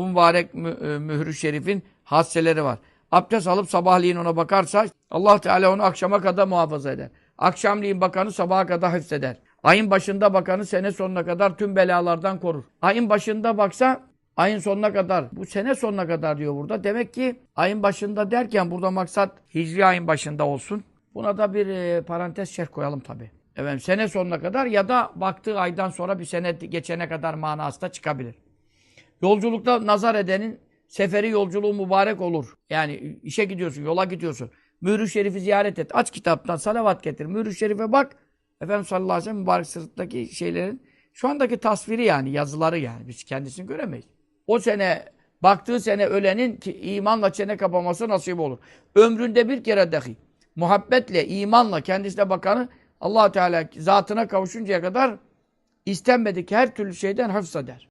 Bu mübarek mü, e, mührü şerifin hasseleri var. Abdest alıp sabahleyin ona bakarsa Allah Teala onu akşama kadar muhafaza eder. Akşamleyin bakanı sabaha kadar hıfzeder. Ayın başında bakanı sene sonuna kadar tüm belalardan korur. Ayın başında baksa ayın sonuna kadar. Bu sene sonuna kadar diyor burada. Demek ki ayın başında derken burada maksat hicri ayın başında olsun. Buna da bir e, parantez şerh koyalım tabi. Efendim sene sonuna kadar ya da baktığı aydan sonra bir sene geçene kadar manası da çıkabilir. Yolculukta nazar edenin seferi yolculuğu mübarek olur. Yani işe gidiyorsun, yola gidiyorsun. Mührü Şerif'i ziyaret et. Aç kitaptan salavat getir. Mührü Şerif'e bak. Efendimiz sallallahu aleyhi ve sellem mübarek sırttaki şeylerin şu andaki tasviri yani yazıları yani. Biz kendisini göremeyiz. O sene baktığı sene ölenin ki imanla çene kapaması nasip olur. Ömründe bir kere dahi muhabbetle, imanla kendisine bakanı allah Teala zatına kavuşuncaya kadar istenmedik her türlü şeyden hafız eder.